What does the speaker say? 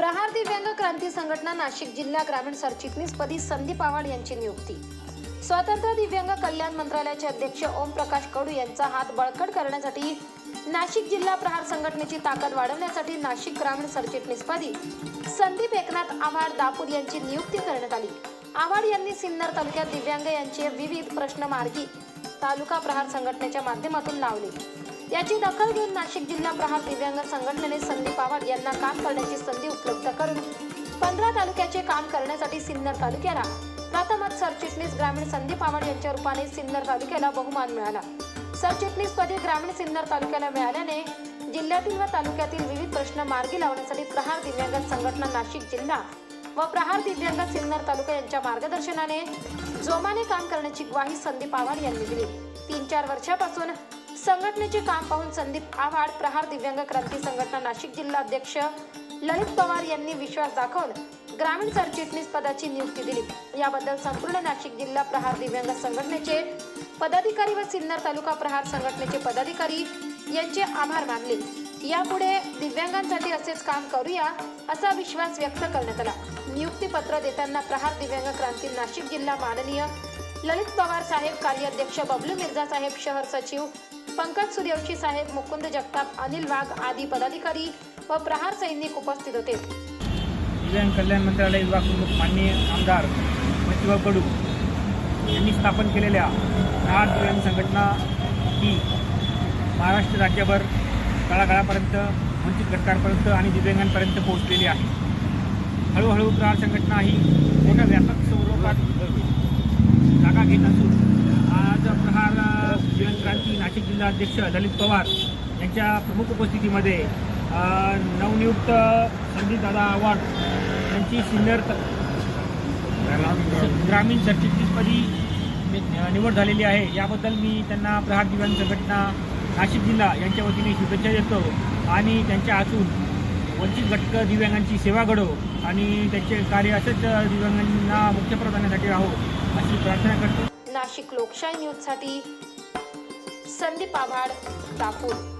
प्रहार दिव्यांग क्रांती संघटना नाशिक जिल्हा ग्रामीण सरचिटणीसपदी संदीप आव्हाड यांची नियुक्ती. स्वतंत्र दिव्यांग कल्याण मंत्रालयाचे अध्यक्ष ओम प्रकाश कडू यांचा हात बळकट करण्यासाठी नाशिक जिल्हा प्रहार संघटनेची ताकद वाढवण्यासाठी नाशिक ग्रामीण सरचिटणीसपदी संदीप एकनाथ आव्हाड दापूर यांची नियुक्ती करण्यात आली. आव्हाड यांनी सिन्नर तालुक्यात दिव्यांग यांचे विविध प्रश्न मार्गी तालुका प्रहार संघटनेच्या माध्यमातून लावले. याची दखल घेऊन नाशिक जिल्हा प्रहार दिव्यांग संघटनेने संदीप पवार यांना काम करण्याची संधी उपलब्ध करून पंधरा तालुक्याचे काम करण्यासाठी सिन्नर तालुक्याला प्रथमच सरचिटणीस ग्रामीण संदीप पवार यांच्या रूपाने सिन्नर तालुक्याला बहुमान मिळाला. सरचिटणीस पदी ग्रामीण सिन्नर तालुक्याला मिळाल्याने जिल्ह्यातील व तालुक्यातील विविध प्रश्न मार्गी लावण्यासाठी प्रहार दिव्यांग संघटना नाशिक जिल्हा व प्रहार दिव्यांग सिन्नर तालुका यांच्या मार्गदर्शनाने जोमाने काम करण्याची ग्वाही संदीप आव्हाड यांनी दिली. तीन चार वर्षापासून संघटनेचे काम पाहून संदीप आव्हाड प्रहार दिव्यांग क्रांती संघटना नाशिक जिल्हा अध्यक्ष ललित पवार यांनी विश्वास दाखवून ग्रामीण सरचिटणीस पदाची नियुक्ती दिली. याबद्दल संपूर्ण नाशिक जिल्हा प्रहार दिव्यांग संघटनेचे पदाधिकारी व सिन्नर तालुका प्रहार संघटनेचे पदाधिकारी यांचे आभार मानले. यापुढे दिव्यांगांसाठी असेच काम करूया असा विश्वास व्यक्त करण्यात आला. नियुक्ती पत्र देताना प्रहार दिव्यांग क्रांती नाशिक जिल्हा माननीय ललित पवार साहेब कार्याध्यक्ष बबलू मिर्झा साहेब शहर सचिव पंकज सूर्यवंशी साहेब मुकुंद जगताप अनिल वाघ आदी पदाधिकारी व प्रहार सैनिक उपस्थित होते. कल्याण कल्याण मंत्रालय विभाग प्रमुख माननीय आमदार प्रतिभा कडू यांनी स्थापन केलेल्या प्रहार दिव्यांग संघटना ही महाराष्ट्र राज्यभर तळागाळापर्यंत वंचित घटकांपर्यंत आणि दिव्यांगांपर्यंत पोहोचलेली आहे. हळूहळू प्रहार संघटना ही मोठ्या व्यापक स्वरूपात जागा घेत असून आज प्रहार अ, दिव्यांग जिल्हाध्यक्ष अध्यक्ष ललित पवार यांच्या प्रमुख उपस्थितीमध्ये नवनियुक्त संदीपदादा आव्हाड यांची सिनियर ग्रामीण सरचिटणीसपदी निवड झालेली आहे. याबद्दल मी त्यांना प्रहार दिव्यांग संघटना नाशिक जिल्हा यांच्या वतीने शुभेच्छा देतो आणि त्यांच्या हातून वंचित घटक दिव्यांगांची सेवा घडो आणि त्यांचे कार्य असंच दिव्यांगांना मुख्य प्राधान्यासाठी राहो अशी प्रार्थना करतो. नाशिक लोकशाही न्यूजसाठी संदीप आव्हाड दापूर